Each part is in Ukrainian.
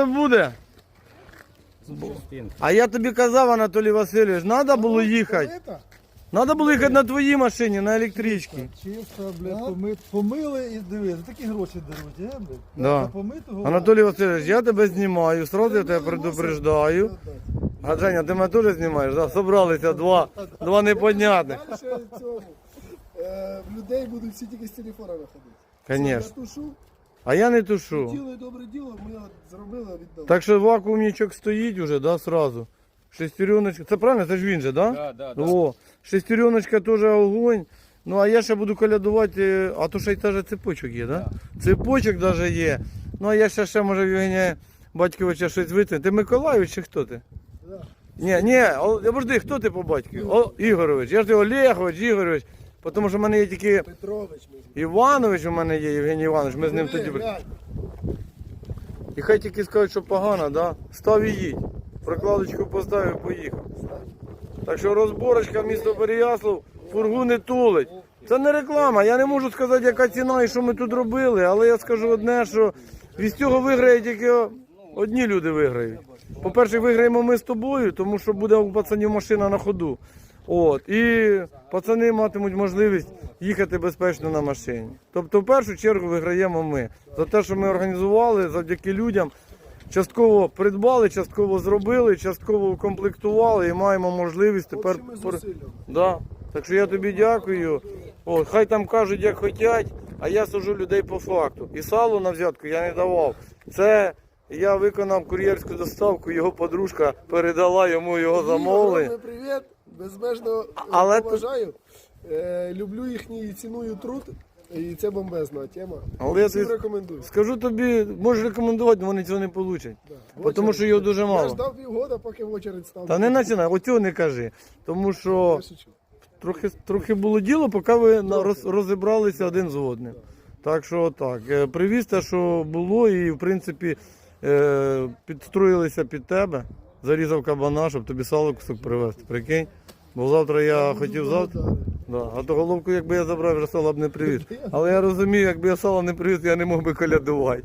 Це буде. А я тобі казав, Анатолій Васильович, треба було їхати. Помита? Треба було їхати на твоїй машині, на електричці. Чисто, блядь, помит, помили і дивись, такі гроші даруть, блядь? Да. За. Анатолій Васильович, я тебе знімаю, сразу я тебе предупреждаю. А Женя, ти мене теж знімаєш? Да? Собралися два, два непонятних. Далі цього. Е, в людей будуть всі тільки з телефонами ходити. Конечно. Я тушу, А я не тушу. діло добре діло, ми зробили, віддали. Так що вакуумничок стоїть уже, да, сразу. Шестереночка. Це правильно? Це ж він же, да? Да, да, да. О, шестереночка теж огонь. Ну а я ще буду колядувати, е, а то ще й теж цепочок є, да? Цепочок навіть є. Ну а я ще, ще може в Євгенія Батьковича щось витягну. Ти Миколайович чи хто ти? Да. Ні, ні, О, подожди, хто ти по батькові? О, Ігорович. Я ж ти Олегович, Ігорович. Тому що в мене є тільки Петрович. Іванович, у мене є Євгеній Іванович, ми з ним тоді. Диви. І хай тільки скажуть, що погано, да? Став і їдь. Прокладочку поставив, поїхав. Так що розборочка місто Переяслав, фургуни тулить. Це не реклама. Я не можу сказати, яка ціна і що ми тут робили, але я скажу одне, що від цього виграє тільки одні люди виграють. По-перше, виграємо ми з тобою, тому що буде у пацанів машина на ходу. От. І пацани матимуть можливість їхати безпечно на машині. Тобто, в першу чергу виграємо ми. За те, що ми організували завдяки людям. Частково придбали, частково зробили, частково укомплектували і маємо можливість тепер. Да. Так що я тобі дякую. От, хай там кажуть, як хотять, а я сужу людей по факту. І сало на взятку я не давав. Це я виконав кур'єрську доставку, його подружка передала йому його замовлення. Привіт, безмежно Але Але поважаю. Е, люблю їхній і ціную труд. І це бомбезна тема. Але я тобі рекомендую. скажу тобі, можеш рекомендувати, але вони цього не получать. В Тому що його дуже Я мало. ждав півгода, поки в очередь став. Та не починай, оцього не кажи. Тому що трохи, трохи було діло, поки ви роз, розібралися один з одним. Так що так. Е, Привіз те, що було, і в принципі е, підстроїлися під тебе. Зарізав кабана, щоб тобі сало кусок привезти. Прикинь. Бо завтра я хотів завтра. Да. А то головку, якби я забрав, вже сало б не привіз. Але я розумію, якби я сало не привіз, я не мог би колядувати.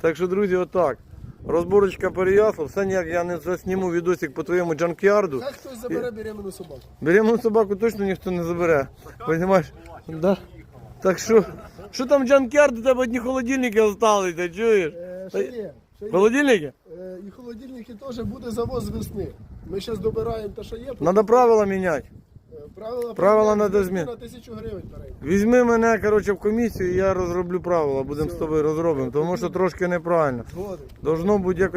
Так що, друзі, отак. Розборочка переясла, все ніяк я не засніму відосик по твоєму джанкярду. Хай хтось забере беременну собаку. Беременну собаку точно ніхто не забере. Понимаєш? Да. Так що, що там джанкярд, у тебе одні холодильники ти чуєш? Е, ще є. Холодильники? Е, і холодильники теж буде завоз з весни. Ми зараз добираємо те, що є. Надо правила міняти. Е, Правила, Правила надо змін- На тисячу гривень перейде. Візьми мене, коротше, в комісію, і я розроблю правила, будемо з тобою розробимо, тому що трошки неправильно. Згоден. Должно бути якось.